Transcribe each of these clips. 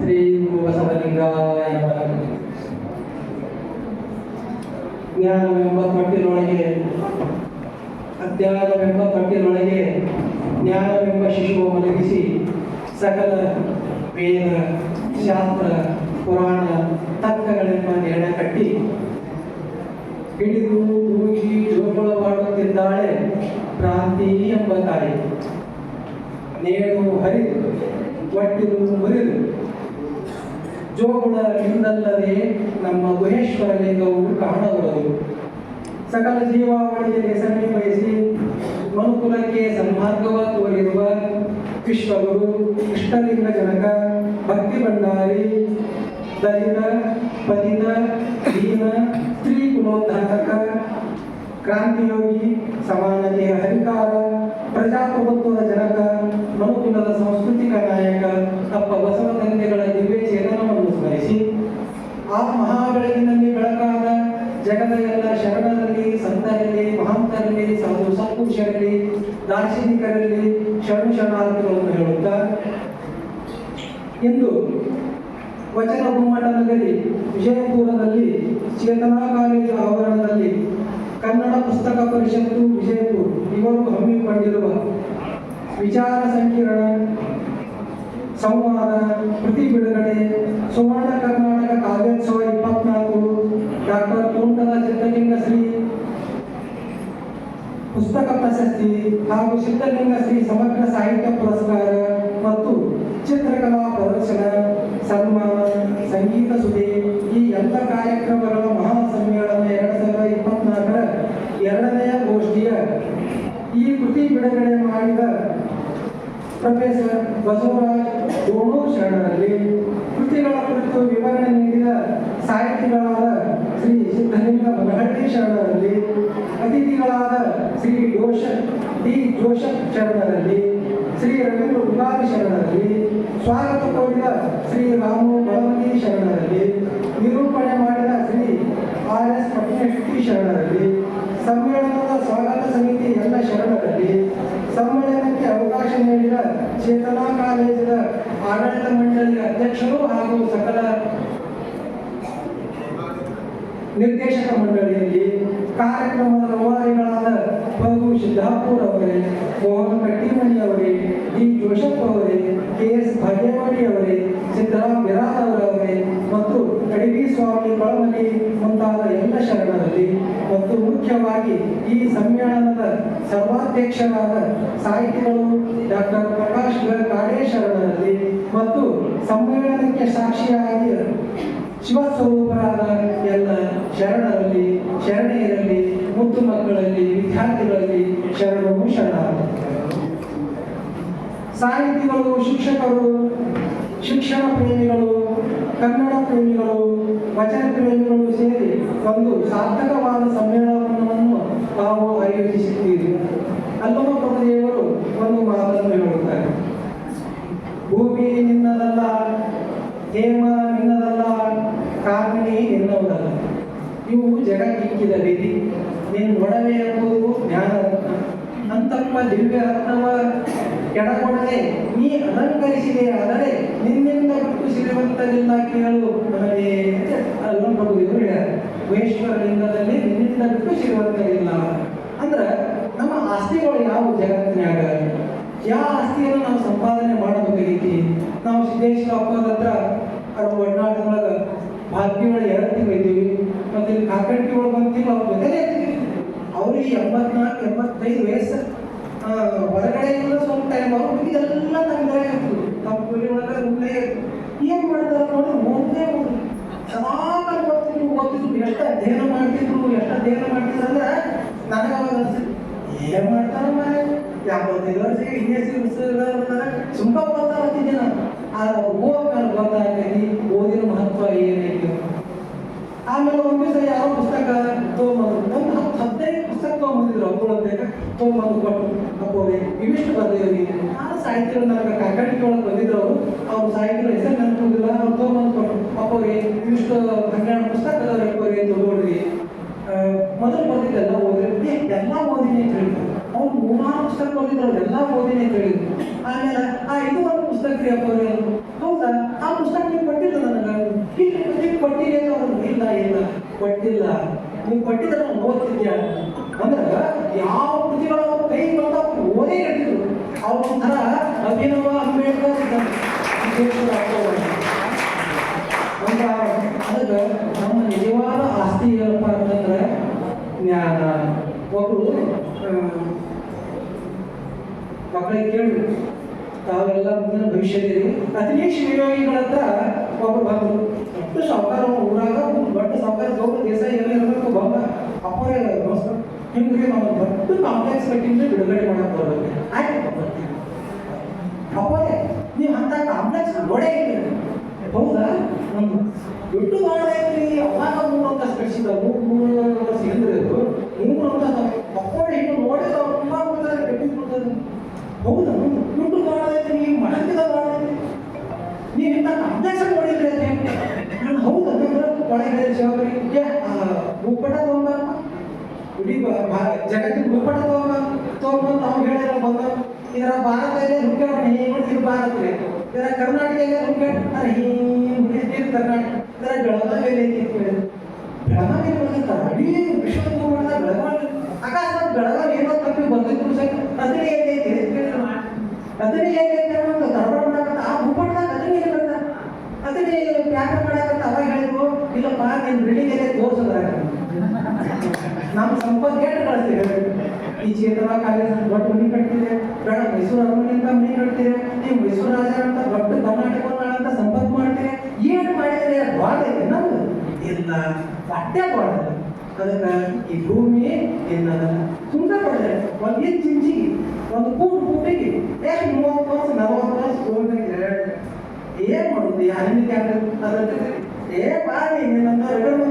ಶ್ರೀ ಗುರು ಬಸವಲಿಂಗಾಯ. ಜ್ಞಾನವೆಂಬ ಕಟ್ಟಿನೊಳಗೆ ಅಜ್ಞಾನವೆಂಬ ಕಟ್ಟಿನೊಳಗೆ ಜ್ಞಾನವೆಂಬ ಶಿಶುವು ಮಲಗಿಸಿ ಸಕಲ ವೇದ, ಶಾಸ್ತ್ರ, ಪುರಾಣ ತರ್ಕಗಳೆಂಬ ನೇಣ ಕಟ್ಟಿ ಹಿಡಿದು ತೂಗಿ ಜೋಗುಳವಾಡುತ್ತಿದ್ದಾಳೆ ಕ್ರಾಂತಿ ಎಂಬ ತಾಯಿ ನೇಣು ಹರಿದು ಒಟ್ಟಿದು ಮುರಿದು. ಜೋಗುಳದಿಂದಲ್ಲದೆ ನಮ್ಮ ಗುಹೇಶ್ವರ ಲಿಂಗವು ಕಾಣಬಹುದು ಸಕಲ ಜೀವಾವಳಿಯಲ್ಲಿ ಸಮೀಪಯಿಸಿ ಮನುಕುಲಕ್ಕೆ ಸನ್ಮಾರ್ಗವ ತೋರಿರುವ ವಿಶ್ವಗುರು ಇಷ್ಟಲಿಂಗ ಜನಕ, ಭಕ್ತಿ ಭಂಡಾರಿ, ದಲಿತ, ಪತಿತ, ದೀನ, ಸ್ತ್ರೀ ಕುಲೋದ್ಧಾರಕ, ಕ್ರಾಂತಿಯೋಗಿ, ಸಮಾನತೆಯ ಹರಿಕಾರ ಪ್ರಜಾಪ್ರಭುತ್ವದ ಜನಕ ಮನುಕುಲದ ಸಾಂಸ್ಕೃತಿಕ ನಾಯಕ, ತಪ್ಪ ಬಸವ ತಂದೆಗಳ ದಿವ್ಯ ಚೇತನವನ್ನು ಸ್ಮರಿಸಿ. ಆ ಮಹಾಬೆಳಗಿನಲ್ಲಿ ಬೆಳಕಾದ ಜಗದ ಎಲ್ಲ ಶರಣರಲ್ಲಿ, ಸಂತರಲ್ಲಿ, ಮಹಾಂತರಲ್ಲಿ, ಸಾಧು ಸಂಪುಷರಲ್ಲಿ ದಾರ್ಶನಿಕರಲ್ಲಿ ಶರಣು ಶರಣಾರ್ಥಿಗಳನ್ನು ಹೇಳುತ್ತಾ. ಎಂದು ವಚನ ಗುಮ್ಮಟ ನಗರಿ ವಿಜಯಪುರದಲ್ಲಿ ಚೇತನಾ ಕಾಲೇಜು ಆವರಣದಲ್ಲಿ ಕನ್ನಡ ಪುಸ್ತಕ ಪರಿಷತ್ತು ವಿಜಯಪುರ ಇವರು ಹಮ್ಮಿಕೊಂಡಿರುವ ವಿಚಾರ ಸಂಕಿರಣ, ಸಂವಾದ ಕೃತಿ ಬಿಡುಗಡೆ ಸುವರ್ಣ ಕರ್ನಾಟಕ ಕಾವ್ಯೋತ್ಸವ ಇಪ್ಪತ್ನಾಲ್ಕು ಡಾಕ್ಟರ್ ತೋಂಟದ ಸಿದ್ಧಲಿಂಗ ಶ್ರೀ ಪುಸ್ತಕ ಪ್ರಶಸ್ತಿ ಹಾಗೂ ಸಿದ್ಧಲಿಂಗ ಶ್ರೀ ಸಮಗ್ರ ಸಾಹಿತ್ಯ ಪುರಸ್ಕಾರ ಮತ್ತು ಚಿತ್ರಕಲಾ ಪ್ರದರ್ಶನ, ಸನ್ಮಾನ, ಸಂಗೀತ ಸುದ್ದಿ ಈ ಎಲ್ಲ ಕಾರ್ಯಕ್ರಮಗಳ ಮಹಾ ಸಮ್ಮೇಳನ ಎರಡು ಸಾವಿರದ ಇಪ್ಪತ್ನಾಲ್ಕರ ಎರಡನೆಯ ಗೋಷ್ಠಿಯ ಈ ಕೃತಿ ಬಿಡುಗಡೆ ಮಾಡಿದ ಪ್ರೊಫೆಸರ್ ಬಸವರಾಜ್ ಗೋಣೂ ಶರಣರಲ್ಲಿ ಕೃತಿಗಳ ಕುರಿತು ವಿವರಣೆ ನೀಡಿದ ಸಾಹಿತಿಗಳಾದ ಶ್ರೀ ಸಿದ್ಧಲಿಂಗ ಮಹಟ್ಟಿ ಶರಣರಲ್ಲಿ, ಅತಿಥಿಗಳಾದ ಶ್ರೀ ಜೋಶ ಡಿ ಜೋಶ ಶರಣರಲ್ಲಿ, ಶ್ರೀ ರವೀಂದ್ರ ಉಗಾದಿ ಶರಣರಲ್ಲಿ ಸ್ವಾಗತ ಕೋರಿದ ಶ್ರೀ ರಾಮು ಬಳಮತಿ ಶರಣರಲ್ಲಿ ನಿರೂಪಣೆ ಮಾಡಿದ ಶ್ರೀ ಆರ್ ಎಸ್ ಪಟ್ನಶೆಟ್ಟಿ ಶರಣರಲ್ಲಿ ಸಮ್ಮೇಳನದ ಸ್ವಾಗತ ಸಮಿತಿ ಎಲ್ಲ ಶರಣರಲ್ಲಿ ಸಮ್ಮೇಳನಕ್ಕೆ ಅವಕಾಶ ನೀಡಿದ ಚೇತನಾ ಕಾಲೇಜಿನ ಆಡಳಿತ ಮಂಡಳಿ ಅಧ್ಯಕ್ಷರು ಹಾಗೂ ಸಕಲ ನಿರ್ದೇಶಕ ಮಂಡಳಿಯಲ್ಲಿ ಕಾರ್ಯಕ್ರಮದ ರೂವಾರಿಗಳಾದ ಪಗು ಸಿದ್ದಾಪುರ್ ಅವರೇ, ಮೋಹನ್ ಕಟ್ಟಿಮಣಿ ಅವರೇ, ಡಿ ಜೋಶಪ್ ಅವರೇ, ಕೆ ಎಸ್ ಭಾಗ್ಯವಾಡಿ ಅವರೇ ಸಿದ್ದರಾಮ್ ಬಿರಾದ್ ಅವರವರೇ ಮತ್ತು ಅಡಿವಿ ಸ್ವಾಮಿ ಎಲ್ಲ ಶರಣರಲ್ಲಿ ಮತ್ತು ಮುಖ್ಯವಾಗಿ ಈ ಸಮ್ಮೇಳನದ ಸರ್ವಾಧ್ಯಕ್ಷರಾದ ಸಾಹಿತಿಗಳು ಡಾಕ್ಟರ್ ಪ್ರಕಾಶ್ ಕಾಡೇ ಶರಣರಲ್ಲಿ ಮತ್ತು ಸಮ್ಮೇಳನಕ್ಕೆ ಸಾಕ್ಷಿಯಾಗಿ ಶಿವಸ್ವರೂಪರಾದ ಎಲ್ಲ ಶರಣರಲ್ಲಿ, ಶರಣೆಯರಲ್ಲಿ ಮುದ್ದು ಮಕ್ಕಳಲ್ಲಿ, ವಿದ್ಯಾರ್ಥಿಗಳಲ್ಲಿ ಶರಣರು ಶರಣ ಸಾಹಿತಿಗಳು, ಶಿಕ್ಷಕರು, ಶಿಕ್ಷಣ ಪ್ರೇಮಿಗಳು ಕನ್ನಡ ಪ್ರೇಮಿಗಳು, ವಚನ ಪ್ರೇಮಿಗಳು ಸೇರಿ ಒಂದು ಸಾರ್ಥಕವಾದ ಸಮ್ಮೇಳನವನ್ನು ನಾವು ಆಯೋಜಿಸಿದ್ದೀರಿ ಅಲ್ಲಮ ಪ್ರಭುದೇವರು ಒಂದು ಮಾತನ್ನು ಹೇಳುತ್ತಾರೆ. ಭೂಮಿ ನಿನ್ನದಲ್ಲ, ಹೇಮ ನಿನ್ನದಲ್ಲ, ಕಾಮಿನಿ ಎನ್ನುವುದಲ್ಲ. ಇವು ಜಗಕ್ಕಿಕ್ಕಿದ ವಿಧಿ. ನೀನು ಒಡವೆ ಎಂಬುದು ಜ್ಞಾನರತ್ನ ಅಂತಪ್ಪ ದಿವ್ಯ ರತ್ನವ ಕೆಡಕೊಡದೆ ನೀ ಅಲಂಕರಿಸಿದೆ ಆದರೆ ನಿನ್ನಿಂದ ಬಿಟ್ಟು ಸಿರಿವಂತರಿಲ್ಲ ಕೇಳು ನನಗೆ ಅಲ್ಲಂ ಪ್ರಭುದೇವರು ಹೇಳ್ಯಾರ ಮಹೇಶ್ವರ ಲಿಂಗದಲ್ಲಿ ನಿನ್ನಿಂದ ಬಿಟ್ಟು ಸಿರಿವಂತರಿಲ್ಲ ಅಂದ್ರೆ ನಮ್ಮ ಆಸ್ತಿಗಳು ಯಾವ ಜಗತ್ತಿನಾಗ ಯಾವ ಆಸ್ತಿಯನ್ನು ನಾವು ಸಂಪಾದನೆ ಮಾಡಬೇಕಾಗೈತಿ ನಾವು ಸಿದ್ದೇಶ್ವರ ಅಪ್ಪದ ಹತ್ರ ಅದು ಒಡನಾಟದೊಳಗ ಭಾಗ್ಯ ಒಳಗೆ ಎರಡು ತಿಂಗಳು ಇದ್ದೀವಿ ಮತ್ತು ಒಳಗೆ ಒಂದು ತಿಂಗಳು ಅವ್ರ ಜೊತೆ ಅವ್ರಿಗೆ ಎಂಬತ್ನಾಲ್ಕು, ಎಂಬತ್ತೈದು ವಯಸ್ಸು. ಆ, ಹೊರಗಡೆ ಎಲ್ಲ ಸ್ವಲ್ಪ ಟೈಮ್ ಅವ್ರು ಎಲ್ಲ ಇರ್ತದೆ ತಮ್ಮ ಕೂಲಿ ಒಳಗೆ ಮುಂದೆ ಏನು ಮಾಡ್ತಾರೆ ನೋಡಿ ಮುಂದೆ ಸದಾ ಕಾಲ ಓದ್ತಿದ್ರು ಓದ್ತಿದ್ರು ಎಷ್ಟು ಅಧ್ಯಯನ ಮಾಡ್ತಿದ್ರು ಎಷ್ಟು ಅಧ್ಯಯನ ಮಾಡ್ತಿದ್ರು ಅಂದ್ರೆ ನನಗೆ ಅವಾಗ ಏನ್ ಮಾಡ್ತಾರೆ ಮಾರೆ ವರ್ಷ ಇಂಗ್ಲೀಷ್ ಸುಮ್ಮ ಓದ್ತಾ ಹೋಗ್ತಿದ್ದೆ ನಾನು ಆದ್ರೆ ಗೊತ್ತಾಗ್ತೈತಿ ಓದಿನ ಮಹತ್ವ ಏನೈತಿ ಆಮೇಲೆ ಒಂದು ದಿವಸ ಯಾವ ಪುಸ್ತಕ ತೊಗೊಂಬಂದ್ರು ಒಂದು ಹತ್ತು ಹದಿನೈದು ಪುಸ್ತಕ ತೊಗೊಂಬಂದಿದ್ರು ಅವುಗಳಂತ ತೊಗೊಂಬಂದು ಕೊಟ್ಟು ಅಪ್ಪೋದೆ ಇವಿಷ್ಟು ಬರ್ದೇವ್ರಿ ಆ ಸಾಹಿತ್ಯಗಳು ನನಗೆ ಕಾಕಡಿಕೆ ಒಳಗೆ ಬಂದಿದ್ರು ಅವರು. ಅವ್ರು ಸಾಹಿತ್ಯದ ಹೆಸರು ನೆನಪಿಲ್ಲ ಅವ್ರು ತೊಗೊಂಬಂದು ಕೊಟ್ಟು ಅಪ್ಪೋಗೆ ಇವಿಷ್ಟು ಹನ್ನೆರಡು ಪುಸ್ತಕ ಅದಾವ್ರಿ ಅಪ್ಪವ್ರೆ ಅಂತ ಮೊದಲು ಬಂದಿದ್ದೆಲ್ಲ ಓದಿದ್ರೆ. ಎಲ್ಲ ಓದಿನಿ ಅಂತ ಹೇಳಿದ್ರು. ಅವ್ರು ಮೂವಾರು ಪುಸ್ತಕ ಓದಿದ್ರು. ಎಲ್ಲ ಓದಿನಿ ಅಂತ ಹೇಳಿದ್ರು. ಆಮೇಲೆ, ಆ, ಇದು ಒಂದು ಪುಸ್ತಕ ರೀ ಅಪ್ಪ ಅವ್ರು ಹೌದಾ? ಆ ಪುಸ್ತಕ ನೀವು ಕೊಟ್ಟಿಲ್ಲ ನನಗೆ ಕೊಟ್ಟಿಲ್ಲ ಇಲ್ಲ ಇಲ್ಲ. ಕೊಟ್ಟಿಲ್ಲ. ನೀವು ಕೊಟ್ಟಿದ್ರೆ ನಾನು ಓದ್ತಿದ್ಯಾ ಅಂದ್ರೆ ಯಾವ ಕೃತಿಗಳು ಅವ್ರ ಕೈ ಬಂದ ಓದೇ ಇಟ್ಟಿದ್ರು ಅವ್ರ ಅಭಿನವ ಅಂಬೇಡ್ಕರ್ ಅದಕ್ಕೆ ನಮ್ಮ ನಿಜವಾದ ಆಸ್ತಿ ಏನಪ್ಪ ಅಂತಂದ್ರೆ ಜ್ಞಾನ ಒಬ್ಬರು ಮಕ್ಕಳಿಗೆ ಕೇಳಿ. ತಾವೆಲ್ಲ ಮುಂದಿನ ಭವಿಷ್ಯದಲ್ಲಿ ಅತಿನೇಶ್ ವಿಯೋಗಿಗಳ ಹತ್ರ ಒಬ್ಬರು ಬಂದರು. ದೊಡ್ಡ ಸಾವುಕಾರ ಊರಾಗ, ಒಂದು ದೊಡ್ಡ ಸಾವುಕಾರ ಗೌಡ ದೇಸಾಯಿ ಎಲ್ಲ ಇರಬೇಕು ಬಂದ. ಅಪ್ಪರೇ ನಮಸ್ಕಾರ ಹಿಂಗೆ ನಾವು ದೊಡ್ಡ ಕಾಂಪ್ಲೆಕ್ಸ್ ಕಟ್ಟಿಂದ ಬಿಡುಗಡೆ ಮಾಡಕ್ಕೆ ಬರ್ಬೇಕು ಆಯ್ತು ಅಪ್ಪರೇ ನೀವು ಅಂತ ಕಾಂಪ್ಲೆಕ್ಸ್ ನೋಡೇ ಇಲ್ಲ ಹೌದಾ? ಒಂದು ದೊಡ್ಡ ಮಾಡೈತ್ರಿ ಅವಾಗ ಮೂರು ಅಂತ ಕಳಿಸಿದ, ಮೂರು ಮೂರು ಅಂತ ಸಿಲಿಂಡರ್ ಇದು ಮೂರು ಅಂತ ಅಪ್ಪರೇ ಹಿಂಗೆ ನೋಡಿದ ತುಂಬ ಕೊಡ್ತಾರೆ ಬಿಡ್ತಾರೆ ಕೊಡ್ತಾರೆ. ಹೌದಾ? ದುಡ್ಡು ಮಾಡೈತಿ ನೀವು ಮಡಕಿದ ಮಾಡೈತಿ ನೀವು ಇಂಥ ಕಾಂಪ್ಲೆಕ್ಸ್ ನೋಡಿದ್ರೆ ಹೌದಾ ಅಂದ್ರೆ ಒಳಗೆ ಜವಾಬ್ದಾರಿ ಏ ಭೂಪಟ ತಗೊಂಬಪ್ಪ ಇಡೀ ಬ- ಭಾ- ಜಗತ್ತಿನ ಭೂಪಟ ತಗೊಂಬ ತಗೊಂಬಂದು ನಾವು ಹೇಳಿದ್ರೆ ಬಂದ ಇದರ ಭಾರತದಲ್ಲಿ ಹುಡುಕಾಡ ಹೇಗೆ ಇದು ಭಾರತ ರೀ ಇದರ ಕರ್ನಾಟಕದಲ್ಲಿ ಹುಡುಕಾಡ ಅರೆ ಹಿಂಗೆ ಕರ್ನಾಟಕ ಇದರ ಬೆಳಗಾವಿಯಲ್ಲಿ ಐತಿ ಅಂತ ಹೇಳಿದ್ರು ಬೆಳಗಾವಿ ಬಂದಿರ್ತಾರ ಇಡೀ ವಿಶ್ವದ ಭೂಮಂಡಲ ಬೆಳಗಾವಿ ಅಕಸ್ಮಾತ್ ಬೆಳಗಾವಿ ಏನೋ ತಪ್ಪಿ ಬಂದಿದ್ರು ಸಹ ಅದನ್ನೇ ಎಲ್ಲಿ ಐತಿ ಅಂತ ಕೇಳಿದ್ರು. ಅದನ್ನೇ ಎಲ್ಲಿ ಅದನ್ನೇ ಪ್ಯಾಕ ಅವ ಹೇಳಿದ್ರು ಇಲ್ಲಪ್ಪ, ನೀನು ಬಿಲ್ಡಿಂಗ್ ಎಲ್ಲ ತೋರ್ಸದ್ರ ನಮ್ಮ ಸಂಪತ್ ಕೇಳಿ ಕಳಿಸ್ತೀವಿ ಈ ಚೇತನ ಕಾಲೇಜ್ ದೊಡ್ಡ ಮನೆ ಕಟ್ತಿದೆ, ಬೇಡ ಮೈಸೂರು ಅರಮನೆ ಅಂತ ಮನೆ ಕಟ್ತೀರಿ ನೀವು ಮೈಸೂರು ರಾಜ ಅಂತ ದೊಡ್ಡ ಕರ್ನಾಟಕ ಅಂತ ಸಂಪತ್ ಮಾಡ್ತೀರಿ ಏನು ಮಾಡಿದ್ರೆ ಭಾಳ ಇದೆ ನಮ್ದು. ಇಲ್ಲ ಹೊಟ್ಟೆ ಅದಕ್ಕೆ ಈ ಭೂಮಿ ಏನದ ತುಂಬ ಪಡೆದ್ರೆ ಒಂದು ಇಂಚ್ ಇಂಚಿಗೆ ಒಂದು ಕೂಟು ಕೂಟಿಗೆ ಎಷ್ಟು ಮೂವತ್ತು ವರ್ಷ, ನಲವತ್ತು ವರ್ಷ ಹೋಗ್ಬೇಕು ಏನ್ ಮಾಡುದು? ಕ್ಯಾಮ್ರ ಏ, ಬಾ ನೀನು ನನ್ನ ಎರಡು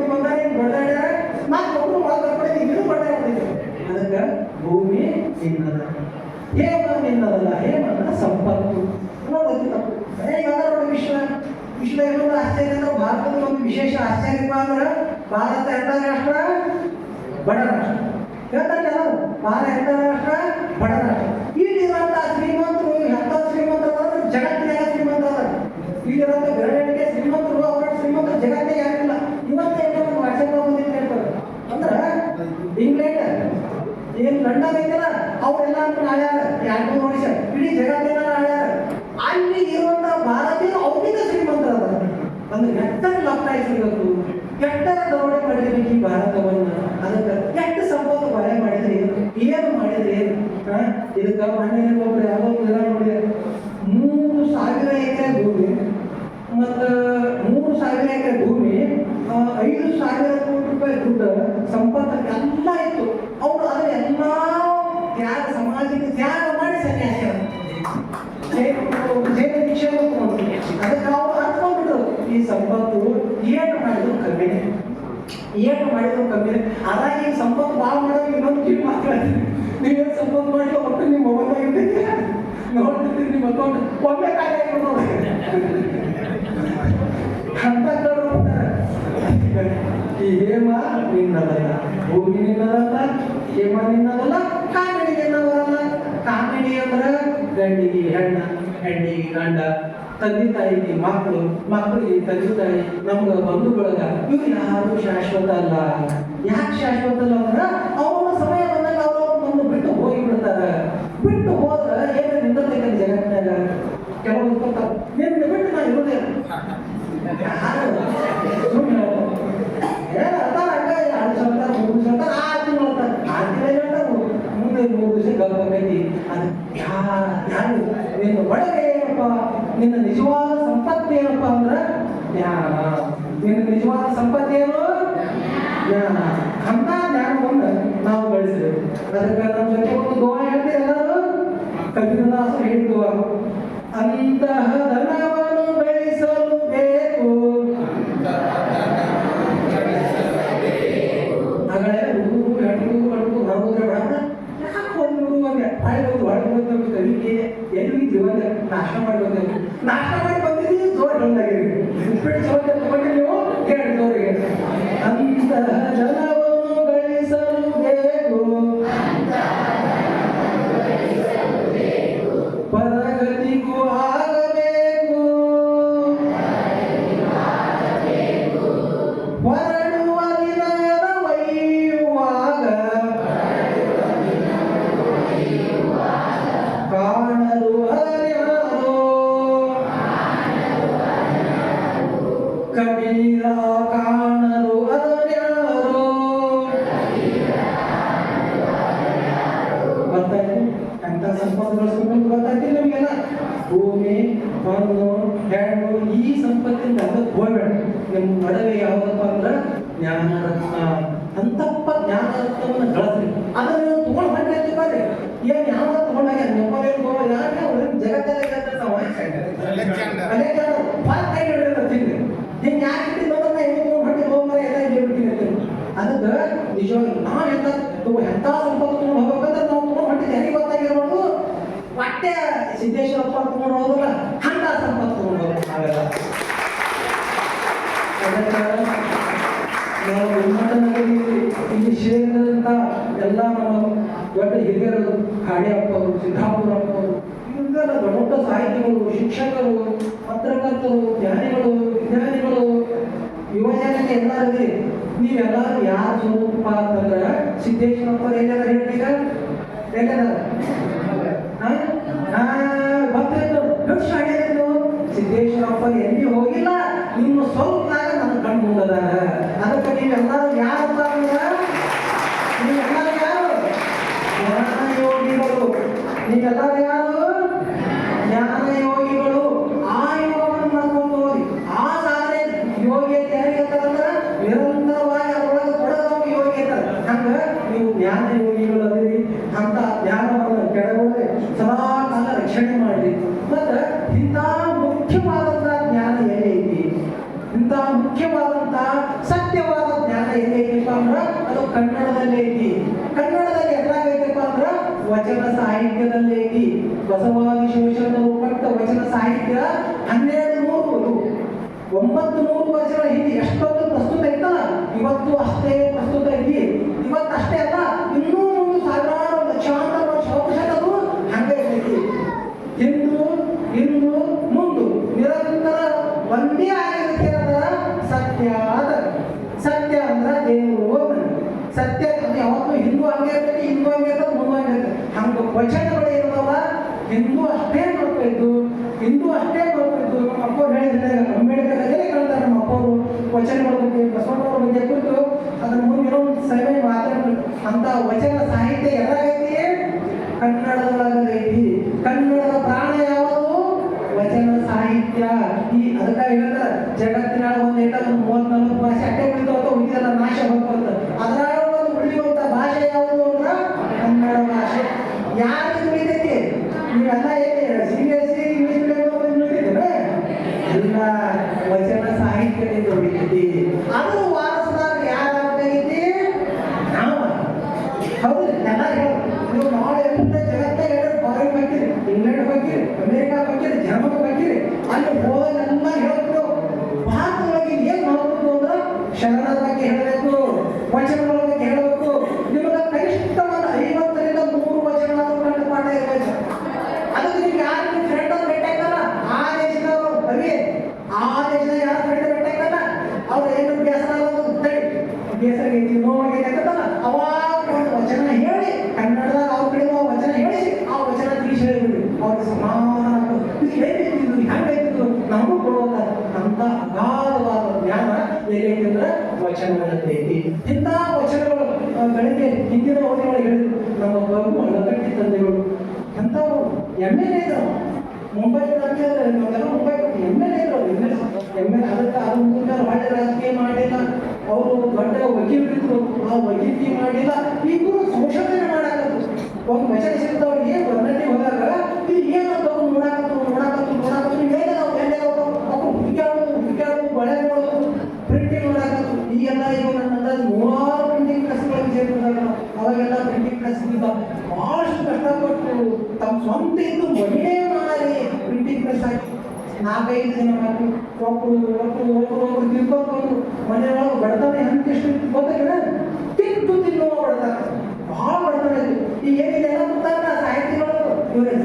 ಅದಕ್ಕೆ ಭೂಮಿ ನಿನ್ನದ ಹೇಮ ನಿನ್ನದಲ್ಲ ಹೇಮ ಅಂದ್ರೆ ಸಂಪತ್ತು. ನೋಡೋದು ತಪ್ಪು ಈಗ ಅದರ ನೋಡಿ ವಿಶ್ವ. ವಿಶ್ವ ಏನೊಂದು ಆಶ್ಚರ್ಯ ಭಾರತದ ಒಂದು ವಿಶೇಷ ಆಶ್ಚರ್ಯಪ್ಪ ಅಂದ್ರೆ, ಭಾರತ ಎಂತ ರಾಷ್ಟ್ರ, ಬಡ ರಾಷ್ಟ್ರ. ಹೇಳ್ತಾರೆ ಭಾರತ ಎಂತ ರಾಷ್ಟ್ರ, ಬಡ ರಾಷ್ಟ್ರ ಇಲ್ಲಿರುವಂತ ಶ್ರೀಮಂತರು ಎಂತ ಶ್ರೀಮಂತರು ಅಂದ್ರೆ ಜಗತ್ತಿನಾಗ ಶ್ರೀಮಂತರು ಅದಾರ ಇಲ್ಲಿರುವಂತ ಬೆರಳಿಗೆ ಶ್ರೀಮಂತರು ಅವರ ಶ್ರೀಮಂತರು ಜಗತ್ತೇ ಯಾರಿಲ್ಲ ಇವತ್ತೇ ಒಂದು ವಾಟ್ಸಪ್ ಬಂದಿತ್ತು ಹೇಳ್ತಾರೆ ಅಂದ್ರೆ ಇಂಗ್ಲೆಂಡ್ ಏನ್ ಲಂಡನ್ ಐತಲ್ಲ ಅವರೆಲ್ಲ ಅನ್ಕೊಂಡು ಆಳ್ಯಾರ ಎರಡು ವರ್ಷ ಇಡೀ ಜಗತ್ತಿನ ಆಳ್ಯಾರ ಅಲ್ಲಿ ಇರುವಂತ ಭಾರತೀಯರು ಅವ್ರಿಗೆ ಶ್ರೀಮಂತರ ಅದಾರ ಅಂದ್ರೆ ಎತ್ತರ ಲಪ್ಪಾಯಿ ಸಿಗಬೇಕು ಎತ್ತರ ದೌಡೆ ಮಾಡಿರ್ಬೇಕು ಈ ಭಾರತವನ್ನ ಅದಕ್ಕೆ ಕೆಟ್ಟ ಸಂಪತ್ತು ಬಳೆ ಮಾಡಿದ್ರಿ ಏನು? ಮಾಡಿದ್ರಿ? ಇದಕ್ಕೆ ಮಣ್ಣಿನ ಒಬ್ರು ಒಂದು ಜನ ನೋಡಿ ಮೂರು ಸಾವಿರ ಎಕರೆ ಭೂಮಿ. ಮತ್ತು ಮೂರು ಸಾವಿರ ಎಕರೆ ಭೂಮಿ ಐದು ಸಾವಿರ ಕೋಟಿ ರೂಪಾಯಿ ದುಡ್ಡು ಸಂಪತ್ತು ಎಲ್ಲ ಇತ್ತು. ಅವರು ಅದರ ಎಲ್ಲ ತ್ಯಾಗ ಸಮಾಜಕ್ಕೆ ತ್ಯಾಗ ಮಾಡಿ ಸನ್ಯಾಸಿ ಜೈನ ದೀಕ್ಷೆ ತಗೊಂಡ್ರು. ಅದಕ್ಕೆ ಈ ಸಂಪತ್ತು ಏನು ಮಾಡಿದ್ರು ಕಮ್ಮಿನೇ. ಏನು ಮಾಡಿದ್ರು ಕಮ್ಮಿನೇ. ಅದಾಗಿ ಈ ಸಂಪತ್ತು ಭಾಳ ಮಾಡೋದು ಇನ್ನೊಂದು ಕೀಳು ಮಾತಾಡ್ತೀನಿ ನೀವೇನು ಸಂಪತ್ತು ಮಾಡಿ ಒಟ್ಟು ನಿಮ್ಮ ಮೊಬೈಲ್ ಇರ್ತೀರಿ ನೋಡ್ತಿರ್ತೀರಿ ನಿಮ್ಮ ಅಕೌಂಟ್. ಒಮ್ಮೆ ಆಗಿಬಿಡೋದು ಅಂತ. ಈ ಹೇಮ ನಿನ್ನದಲ್ಲ. ಭೂಮಿ ನಿನ್ನದಲ್ಲ. ಹೇಮ ನಿನ್ನದಲ್ಲ. ಕಾಮಿಡಿ ನಿನ್ನದಲ್ಲ. ಕಾಮಿಡಿ ಅಂದ್ರೆ ಗಂಡಿಗೆ ಹೆಣ್ಣ, ಹೆಣ್ಣಿಗೆ ಗಂಡ. ತಂದೆ ತಾಯಿಗೆ ಮಕ್ಕಳು, ಮಕ್ಕಳಿಗೆ ತಂದೆ ತಾಯಿ, ನಮ್ಗೆ ಬಂಧು ಬಳಗ ಇವ್ರು ಯಾರು ಶಾಶ್ವತ ಅಲ್ಲ. ಯಾಕೆ ಶಾಶ್ವತ ಅಲ್ಲ ಅಂದ್ರೆ ಅವರ ಸಮಯ ಬಂದಾಗ ಅವರು ನಮ್ಮನ್ನು ಬಿಟ್ಟು ಹೋಗಿ ಬಿಡ್ತಾರೆ ಬಿಟ್ಟು ಹೋದ್ರೆ ಏನು ನಿಂದಿರ್ತೈತೆ ಜಗತ್ತಿನಾಗ? ಕೆಲವು ನಿನ್ನ ಬಿಟ್ಟು ನಾ ಇರೋದೇ ಇಲ್ಲ. ಸುಮ್ಮನೆ ಏನು ಅರ್ಥ ಹಂಗ ಎರಡು ಸಾವಿರ ಮೂರು ಸಾವಿರ ಆರು ತಿಂಗಳು ಅಂತಾರೆ ಆರು ತಿಂಗಳು ಹೇಳ್ತಾರೆ ಮುಂದೆ ಮೂರು ದಿವಸ ಗರ್ಭಕೈತಿ ಅದು ಯಾ ಯಾರು ನಿನ್ನ ಒಳಗೆ ಏನಪ್ಪ ನಿನ್ನ ನಿಜವಾದ ಸಂಪತ್ತು ಏನಪ್ಪ ಅಂದ್ರೆ ಜ್ಞಾನ. ನಿನ್ನ ನಿಜವಾದ ಸಂಪತ್ತು ಏನು? ಜ್ಞಾನ. ಅಂತ ಜ್ಞಾನವನ್ನು ನಾವು ಬೆಳೆಸಿದೆವು. ಅದಕ್ಕೆ ನಮ್ಮ ಜೊತೆ ಒಂದು ಗೋವಾ ಹೇಳ್ತೀವಿ ಎಲ್ಲರೂ? ಕಬೀರದಾಸರು ಹೇಳಿದ್ವು. ಅಂತಹ ಹೋಗಪ್ಪ ಅಂತಂದ್ರೆ ಸಿದ್ದೇಶ್ವರಪ್ಪ ಎಲ್ಲಾರ ಹೇಳ್ತೀರ ಎಲ್ಲಾರ? ಸಿದ್ದೇಶ್ವರಪ್ಪ ಎಲ್ಲಿ ಹೋಗಿಲ್ಲ? ನಿಮ್ಮ ಸ್ವಲ್ಪ ನನ್ನ ಕಣ್ಣು ಮುಂದದ ಅದಕ್ಕೆ ನೀವೆಲ್ಲರೂ ಯಾರು ನೀವೆಲ್ಲರೂ ಯಾರು? ಜ್ಞಾನಯೋಗಿಗಳು ನೀವೆಲ್ಲರೂ ಯಾರು? ಸತ್ಯವಾದ ಜ್ಞಾನ ಎಲ್ಲೈತಪ್ಪ ಅಂದ್ರೆ? ಅದು ಕನ್ನಡದಲ್ಲೇ ಐತಿ. ಕನ್ನಡದಲ್ಲಿ ಎಲ್ಲಾಗೈತಪ್ಪ ಅಂದ್ರೆ? ವಚನ ಸಾಹಿತ್ಯದಲ್ಲೇ ಐತಿ. ಬಸವಾದಿ ಶಿವಶರಣರು ವಚನ ಸಾಹಿತ್ಯ ಹನ್ನೆರಡು ನೂರು ಒಂಬತ್ತು ನೂರು ವರ್ಷಗಳ ಹಿಂದೆ ಎಷ್ಟೊಂದು ಪ್ರಸ್ತುತ ಇತ್ತಲ್ಲ ಇವತ್ತು ಅಷ್ಟೇ ಪ್ರಸ್ತುತ ಐತಿ. ಇವತ್ತು ಅಷ್ಟೇ ಅಲ್ಲ Mumbai Mumbai M L A ಇದ್ರು ಎಂ ಎಲ್ ಅದಕ್ಕೆ ಅದು ಮುಂದೆ ರಾಜಕೀಯ ಮಾಡಿಲ್ಲ. ಅವರು ದೊಡ್ಡ ವಕೀಲರಿದ್ರು ಆ ವಕೀಲತಿ ಮಾಡಿಲ್ಲ. ಇಬ್ಬರು ಸಂಶೋಧನೆ ಮಾಡಾಕತ್ತು ಒಂದು ಮೆಸೇಜ್ ಸಿಗ್ತಾವ್ ಏನು ಗಮನಕ್ಕೆ ಹೋದಾಗ ಈಗ ಏನು ತಗೊಂಡು ನೋಡಾಕತ್ತು ನೋಡಾಕತ್ತು ನೋಡಾಕತ್ತು ನಾವು ಎಣ್ಣೆ ಅವು ಹುಡುಕ್ಯಾಡೋದು ಹುಡುಕ್ಯಾಡೋದು ಪ್ರಿಂಟಿಂಗ್ ನೋಡಾಕತ್ತು ಈ ಈಗ ನನ್ನ ನೂರಾರು ಪ್ರಿಂಟಿಂಗ್ ಪ್ರೆಸ್ಗಳು ಸೇರಿದಾಗ ಅವಾಗೆಲ್ಲ ಪ್ರಿಂಟಿಂಗ್ ಪ್ರೆಸ್ ಭಾಳಷ್ಟು ಕಷ್ಟಪಟ್ಟು ತಮ್ಮ ಸ್ವಂತ ಇದ್ದು ಮಹಿಳೆ ನಾಲ್ಕೈದು ಜನ ಮಾಡಿ ಒಬ್ರು ಒಬ್ರು ಒಬ್ಬರು ಒಬ್ರು ತಿಳ್ಕೊಂಡು ಮನೆಯೊಳಗೆ ಹೆಂಗೆ ಹೆಂಗೆಷ್ಟು ಗೊತ್ತಾಗಿಲ್ಲ ತಿಂದು ತಿನ್ನುವ ಬಡತನ ಭಾಳ ಬಡತನ ಈಗ ಏನಿದೆ ಎಲ್ಲ ಗೊತ್ತಾಗ ಸಾಹಿತಿಗಳು ಇವರೇ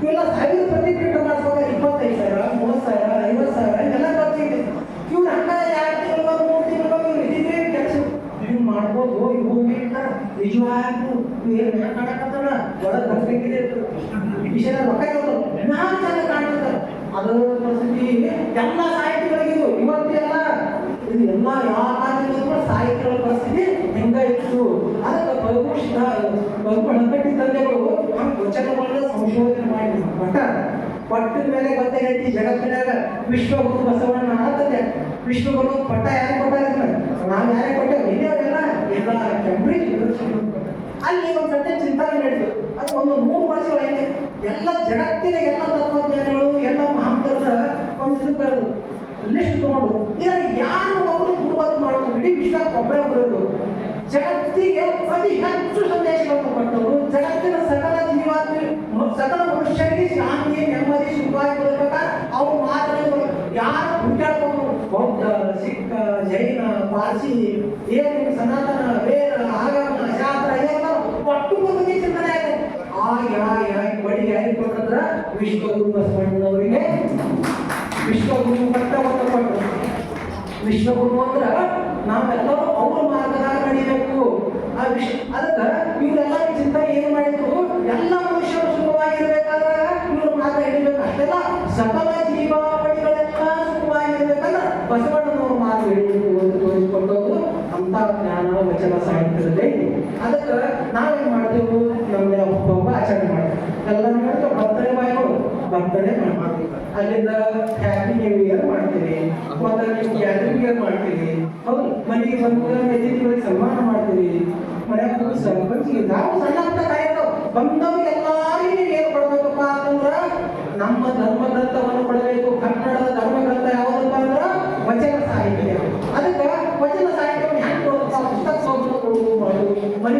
ಇವೆಲ್ಲ ಸಾವಿರ ಪ್ರತಿ ಪ್ರಿಂಟ್ ಮಾಡಿಸುವಾಗ ಇಪ್ಪತ್ತೈದು ಸಾವಿರ, ಮೂವತ್ತು ಸಾವಿರ, ಐವತ್ತು ಸಾವಿರ ಎಲ್ಲ ಖರ್ಚಿದೆ ಇವ್ರ ಅಣ್ಣ ಎರಡು ತಿಂಗಳು ಮೂರು ತಿಂಗಳು ಇದ್ದಿದ್ರೆ ಕೆಲಸ. ಹಿಂಗೆ ಮಾಡ್ಬೋದು ಹೋಗಿರ್ತಾರ ನಿಜವಾಗ್ಲೂ ಏನು ಮಾತಾಡಕತ್ತಾರ ಒಳಗೆ ಬರ್ಬೇಕಿದೆ ವಿಷಯ ರೊಕ್ಕ ನಾನು ಚೆನ್ನಾಗಿ ಕಾಣ್ತಾರೆ ಅದರ ಪರಿಸ್ಥಿತಿ ಎಲ್ಲ ಸಾಹಿತ್ಯಗಳಿಗಿದು ಇವತ್ತೆಲ್ಲ ಇದು ಎಲ್ಲ ಯಾವ ಕಾಲದಲ್ಲೂ ಸಾಹಿತ್ಯಗಳ ಪರಿಸ್ಥಿತಿ ಹೆಂಗ ಇತ್ತು ಅದಕ್ಕೆ ಬಹುಶಃ ಬಹು ಹಣಕಟ್ಟಿ ತಂದೆಗಳು ಹಂಗೆ ವಚನಗಳನ್ನ ಸಂಶೋಧನೆ ಮಾಡಿ ಪಟ್ಟ ಪಟ್ಟದ ಮೇಲೆ ಗೊತ್ತಾಗೈತಿ ಜಗತ್ತಿನಾಗ ವಿಶ್ವಗುರು ಬಸವಣ್ಣ ಆತದೆ ವಿಶ್ವಗುರು ಪಟ್ಟ ಯಾರು ಕೊಟ್ಟಾರ ನಾವು ಯಾರೇ ಕೊಟ್ಟೇವೆ? ಇಲ್ಲ ಎಲ್ಲ ಯೂನಿವರ್ಸಿಟಿ ಅಲ್ಲಿ ಒಂದು ಸತ್ಯ ಚಿಂತನೆ ನಡೆದು, ಅದು ಒಂದು ಮೂರು ವರ್ಷ ಎಲ್ಲ ಜಗತ್ತಿನ ಎಲ್ಲ ತತ್ವಜ್ಞಾನಿಗಳು, ಎಲ್ಲ ಮಹಾಂತರ ಒಂದು ಲಿಸ್ಟ್ ತಗೊಂಡು ಇದನ್ನು ಯಾರು ಒಬ್ಬರು ಗುರುವಾದ ಮಾಡೋದು? ಇಡೀ ವಿಶ್ವ ಒಬ್ಬರೇ ಬರೋದು ಜಗತ್ತಿಗೆ ಅತಿ ಹೆಚ್ಚು ಸಂದೇಶಗಳನ್ನು ಕೊಟ್ಟವರು ಜಗತ್ತಿನ ಸಕಲ ಜೀವಾತ್ಮ, ಸಕಲ ಮನುಷ್ಯರಿಗೆ ಶಾಂತಿ ನೆಮ್ಮದಿ, ಸುಖವಾಗಿ ಅವ್ರು ಮಾತುಗಳು ಯಾರು ಹುಟ್ಟಾಡ್ಕೊಂಡು ಬೌದ್ಧ ಸಿಖ್ ಜೈನ, ಪಾರ್ಸಿ, ಏನು ಸನಾತನ, ವೇದ, ಆಗಮ, ಶಾಸ್ತ್ರ ಎಲ್ಲ ಒಟ್ಟು ಬದುಕಿ ಚಿಂತನೆ ಆಗಿದೆ ಆಗಿ ಆಗಿ ಆಗಿ ಬಡಿಗೆ ಆಗಿ ಕೊಟ್ಟಂದ್ರ ವಿಶ್ವಗುರು ಬಸವಣ್ಣನವರಿಗೆ ವಿಶ್ವಗುರು ಪಟ್ಟವನ್ನು ಕೊಟ್ಟರು ವಿಶ್ವಗುರು ಅಂದ್ರ ನಾವೆಲ್ಲರೂ ಅವ್ರ ಮಾರ್ಗದಾಗ ನಡೀಬೇಕು ಅದಕ್ಕೆ ಇವರೆಲ್ಲ ಚಿಂತ ಏನು ಮಾಡಿದ್ರು? ಎಲ್ಲ ಮನುಷ್ಯರು ಸುಖವಾಗಿರ್ಬೇಕಾದ್ರೆ ಇವ್ರ ಮಾರ್ಗ ಹಿಡಿಬೇಕು ಅಷ್ಟೆಲ್ಲ ಸಕಲ ಜೀವಾವಳಿಗಳೆಲ್ಲ ಸುಖವಾಗಿರ್ಬೇಕಂದ್ರೆ ಬಸವಣ್ಣನವ್ರ ಮಾರ್ಗ ಹಿಡಿಬೇಕು ಅಂತ ತೋರಿಸ್ಕೊಂಡವರು ಅಂತ ಜ್ಞಾನ ವಚನ ಸಾಹಿತ್ಯದಲ್ಲಿ. ಅದಕ್ಕೆ ನಾವೇನ್ ಮಾಡ್ತೇವೆ? ನಮ್ಮ ಒಬ್ಬ ಆಚರಣೆ ಮಾಡ್ತೇವೆ. ಎಲ್ಲ ಮಾಡ್ತೇವೆ. ಬರ್ತಡೇ ಬಾಯ್ಗಳು ಬರ್ತಡೇ ಮಾಡ್ತೀವಿ ಅಲ್ಲಿಂದ ಹ್ಯಾಪಿ ನ್ಯೂ ಇಯರ್ ಮಾಡ್ತೀವಿ. ಮತ್ತೆ ಗ್ಯಾದರಿಂಗ್ ಇಯರ್ ಮಾಡ್ತೀವಿ. ಹೌದು, ಮನೆಗೆ ಬಂದ ಅತಿಥಿಗಳಿಗೆ ಸನ್ಮಾನ ಮಾಡ್ತೀವಿ ಮನ್ಯಾಗ ಸರ್ಪಂಚಿಗೆ ನಾವು ಸಣ್ಣ ಅಂತ ಕಾರ್ಯಕ್ರಮ. ಬಂದವ್ರಿಗೆ ಎಲ್ಲರಿಗೂ ನೀವು ಏನು ಕೊಡ್ಬೇಕಪ್ಪ ಅಂತಂದ್ರ, ನಮ್ಮ ಧರ್ಮ ಗ್ರಂಥವನ್ನು ಕೊಡಬೇಕು. ಕನ್ನಡದ ಧರ್ಮ ಗ್ರಂಥ ಯಾವುದಪ್ಪ ಅಂದ್ರ ವಚನ ಸಾಹಿತ್ಯ. ಅದಕ್ಕೆ ವಚನ ಸಾಹಿತ್ಯವನ್ನು ಹೆಂಗೆ ಕೊಡುತ್ತಾ ಪುಸ್ತಕ ಕೊಡುವುದು ಮಾಡುದು ಮನೆ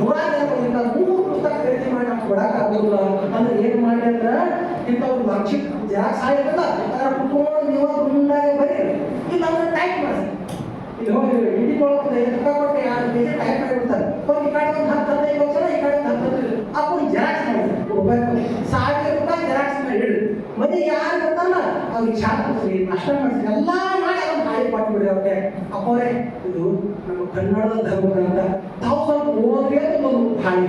ನೂರಾರು ಜನ ಮೂರು ಪುಸ್ತಕ ಖರೀದಿ ಮಾಡಿ ನಮ್ಗೆ ಕೊಡಕ್ಕೆ ಆಗೋದಿಲ್ಲ. ಅಂದ್ರೆ ಏನು ಮಾಡಿ ಅಂದ್ರ, ಇಂಥವ್ರು ಲಕ್ಷ ಜಾಸ್ತಿ ಆಗಿರ್ತದ ಅದರ ಕುತ್ಕೊಂಡು ನೀವು ಮುಂದಾಗಿ ಬರೀ ಇಲ್ಲ ಅಂದ್ರೆ ಟೈಪ್ ಮಾಡಿಸಿ ಯಾರು ಈ ಕಡೆ ಒಂದು ವರ್ಷ ಈ ಕಡೆ ಒಂದು ಹತ್ತು ಹದಿನೈದು ಅಪ್ಪ ಜೆರಾಕ್ಸ್ ರೂಪಾಯಿ ಜೆರಾಕ್ಸ್ ಮಾಡಿ ಮನೆ ಯಾರು ಗೊತ್ತಲ್ಲ? ಅವ್ರಿಗೆ ಚಾ ಕೊಡ್ತೀವಿ ನಾಷ್ಟ ಎಲ್ಲ ಮಾಡಿ ಅದನ್ನ ಹಾಳಿ ಕೊಟ್ಬಿಡ್ರಿ ಅವ್ರಿಗೆ. ಅಪ್ಪವ್ರೆ ಇದು ನಮ್ಮ ಕನ್ನಡದ ಧರ್ಮ ಅಂತ ತಾವು ಸ್ವಲ್ಪ ಒಂದು ಹಾಳಿ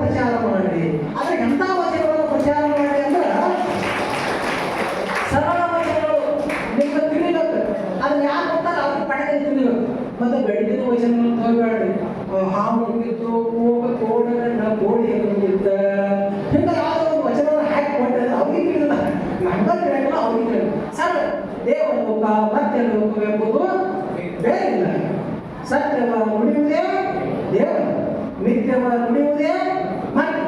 ಪ್ರಚಾರ ಮಾಡಿ. ಆದ್ರೆ ಎಂಥ ವಚನಗಳನ್ನ ಪ್ರಚಾರ ಮಾಡಿ? ತಿಳಿಬೇಕು ಮತ್ತೆ ಬೆಳಗಿನ ವಚನಗಳನ್ನು ತಗೋಬೇಡ್ರಿ ಹಾವು ಮುಗಿತ್ತು ಹೋಗ ಕೋಡಗಣ್ಣ ಕೋಡಿ ಮುಗಿತ್ತ ಹಿಂಗ ಯಾವುದೋ ವಚನವನ್ನು ಹಾಕಿ ಕೊಟ್ಟರೆ ಅವ್ರಿಗೆ ತಿಳಿಲ್ಲ ನಮ್ಗೆ ತಿಳಿಯಲ್ಲ ಅವ್ರಿಗೆ ತಿಳಿಯಲ್ಲ ಸರ್ ದೇವ ಲೋಕ ಮತ್ತೆ ಲೋಕವೆಂಬುದು ಬೇರೆ ಇಲ್ಲ ಸತ್ಯವ ನುಡಿಯುವುದೇ ದೇವ ಮಿಥ್ಯವ ನುಡಿಯುವುದೇ ಮತ್ತೆ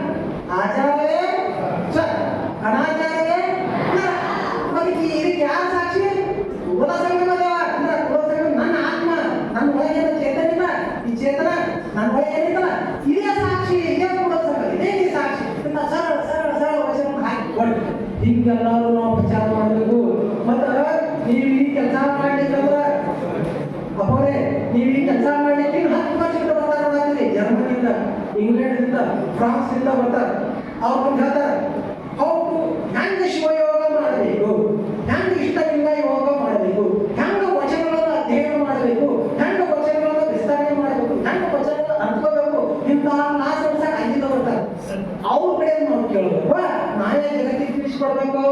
ಆಚಾರವೇ ಸರ್ ಅನಾಚಾರವೇ ನರ. ಅದಕ್ಕೆ ಇದಕ್ಕೆ ಯಾರು ಸಾಕ್ಷಿ ಕುಲ ಸಂಗಮ ದೇವ ಅಂದ್ರೆ ಕುಲ ಸಂಗಮ ನನ್ನ ಆತ್ಮ ನನ್ನ ಒಳಗಿನ ಚೇತನಿಲ್ಲ ಈ ಚೇತನ ನನ್ನ ಒಳಗೆ ಏನಿತ್ತಲ್ಲ ಇದೇ ಸಾಕ್ಷಿ ಇದೇ ಕುಲ ಸಂಗಮ ಇದೇ ನೀ ಸಾಕ್ಷಿ ಇಂಥ ಸರಳ ಸರಳ ಸರಳ ವಚನ ಹಾಕಿ ಕೊಡಿ ಹಿಂಗೆಲ್ಲರೂ ನಾವು ಪ್ರಚಾರ ಮಾಡಬೇಕು. ಮತ್ತು ನೀವು ಈ ಕೆಲಸ ಮಾಡ್ಲಿಕ್ಕಂದ್ರೆ ಅಪ್ಪರೇ ನೀವು ಈ ಕೆಲಸ ಮಾಡ್ಲಿಕ್ಕೆ ಹತ್ತು ವರ್ಷದಿಂದ ಬರ್ತಾರೆ ಇಂದ ಇಂಗ್ಲೆಂಡ್ನಿಂದ ಫ್ರಾನ್ಸ್ನಿಂದ ಬರ್ತಾರೆ. ಅವ್ರು ಹೇಳ್ತಾರೆ ಹೌದು ಹೆಂಗೆ ಶಿವಯೋಗ ಮಾಡಬೇಕು ಹೆಂಗೆ ಇಷ್ಟಲಿಂಗ ಯೋಗ ಮಾಡಬೇಕು ಹೆಂಗೆ ವಚನಗಳನ್ನು ಅಧ್ಯಯನ ಮಾಡಬೇಕು ಹೆಂಗೆ ವಚನಗಳನ್ನು ವಿಸ್ತರಣೆ ಮಾಡಬೇಕು ಹೆಂಗೆ ವಚನಗಳನ್ನು ಅನ್ಕೋಬೇಕು ಇಂತಹ ಕ್ಲಾಸ್ ನಡ್ಸಕ್ಕೆ ಅಲ್ಲಿಂದ ಬರ್ತಾರೆ ಅವ್ರ ಕಡೆ ನಾವು ಕೇಳಬೇಕು ನಾನೇ ಜಗತ್ತಿಗೆ ತಿಳಿಸ್ಕೊಡ್ಬೇಕು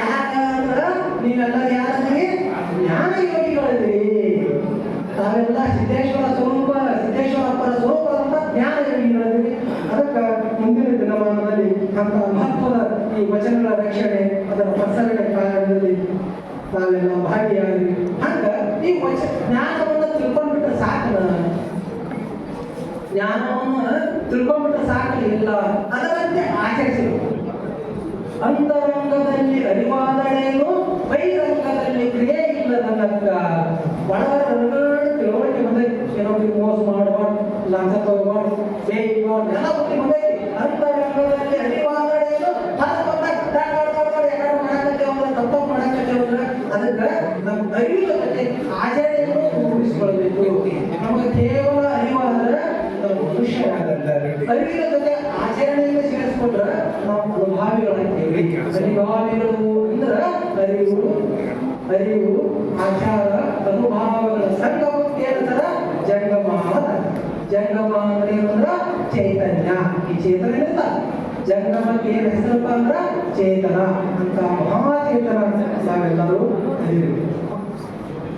ಯಾಕಂದ್ರೆ ನೀವೆಲ್ಲ ಯಾರಿಗೆ ಜ್ಞಾನ ಯೋಗಿಗಳಿದ್ರಿ ತಾವೆಲ್ಲ ಸಿದ್ದೇಶ್ವರ ಸ್ವರೂಪ ಸಿದ್ದೇಶ್ವರಪ್ಪರ ಸ್ವರೂಪ ಅಂತ ಜ್ಞಾನ ಯೋಗಿಗಳಿದ್ರಿ ಅದಕ್ಕೆ ಮುಂದಿನ ದಿನಮಾನದಲ್ಲಿ ಮಹತ್ವದ ಈ ವಚನಗಳ ರಕ್ಷಣೆ ಅದರ ಪ್ರಸರಣೆ ಕಾರ್ಯದಲ್ಲಿ ನಾವೆಲ್ಲ ಭಾಗಿಯಾಗಿ. ಹಂಗ ಈ ವಚ, ಜ್ಞಾನವನ್ನು ತಿಳ್ಕೊಂಡ್ಬಿಟ್ರೆ ಸಾಕು ಜ್ಞಾನವನ್ನು ತಿಳ್ಕೊಂಡ್ಬಿಟ್ರೆ ಸಾಕಲಿಲ್ಲ ಅದರಂತೆ ಆಚರಿಸಬೇಕು ಅಂತರಂಗದಲ್ಲಿ ಅರಿವಾದಳೇನು, ಬಹಿರಂಗದಲ್ಲಿ ಕ್ರಿಯೆ ಇಲ್ಲ ಇಲ್ಲ ಬಡ ತಿಳುವಳಿಕೆ ಬಂದೈತಿ. ಏನೋ ಮೋಸ ಮಾಡಬಾರ್ದು ಲಂಚ ತಗೋಬಾರ್ದು ಬೇಯ್ಬಾರ್ದು ಎಲ್ಲ ಬಂದೈತಿ. ಅಂತ ರಂಗದಲ್ಲಿ ಅದಕ್ಕೆ ನಮ್ಮ ಅರಿವಿನ ಆಚರಣೆಯನ್ನು ರೂಪಿಸಿಕೊಳ್ಳಬೇಕು. ನಮಗೆ ಕೇವಲ ಅರಿವಾದ್ರೆ ನಾವು ಮನುಷ್ಯರಾಗಲ್ಲ ಅರಿವಿನ ಜೊತೆ ಆಚರಣೆಯನ್ನು ಸೇರಿಸ್ಕೊಂಡ್ರೆ ನಾವು ಪ್ರಭಾವಿಗಳಾಗ್ತೇವೆ ಅನುಭಾವಿಗಳು ಅಂದ್ರೆ ಅರಿವು ಅರಿವು ಆಚಾರ ಅನುಭಾವಗಳ ಸಂಗಮಕ್ಕೆ ಏನಂತಾರ ಜಂಗಮ. ಜಂಗಮ ಅಂದ್ರೆ ಚೈತನ್ಯ. ಈ ಚೇತನ ಇರುತ್ತ ಜಂಗಮಕ್ಕೆ ಏನ್ ಹೆಸರಪ್ಪ ಅಂದ್ರ ಚೇತನ ಅಂತ ಮಹಾಚೇತನ ಅಂತ ನಾವೆಲ್ಲರೂ ಅರಿವು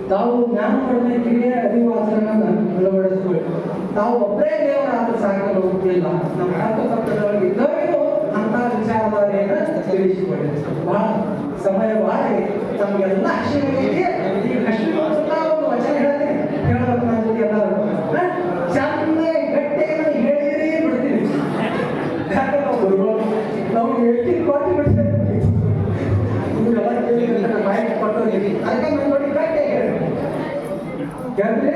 ತಾವು ಜ್ಞಾನ ಪಡೆದಕ್ಕಿಗೆ ಅರಿವು ಆಚರಣೆಯನ್ನ ಅಳವಡಿಸ್ಬೇಕು ತಾವು ಒಬ್ಬರೇ ದೇವರಾದ ಸಾಕಲು ಇಲ್ಲ ನಮ್ಮ ಅಕ್ಕಪಕ್ಕದೊಳಗೆ ಇದ್ದವರಿಗೂ ಅಂತ ವಿಚಾರಧಾರೆಯನ್ನ ತಿಳಿಸಿಕೊಳ್ಳಿ ಬಹಳ ಸಮಯವಾಗಿ ತಮಗೆಲ್ಲ ಒಂದು ವಚನ ಹೊಟ್ಟೆ ಬಿಡಿಸಿ ಇವರೆಲ್ಲ ಕೇಳಿ ನನ್ನ ಕೊಟ್ಟು ಅದಕ್ಕೆ ಕೇಳಿದ್ರೆ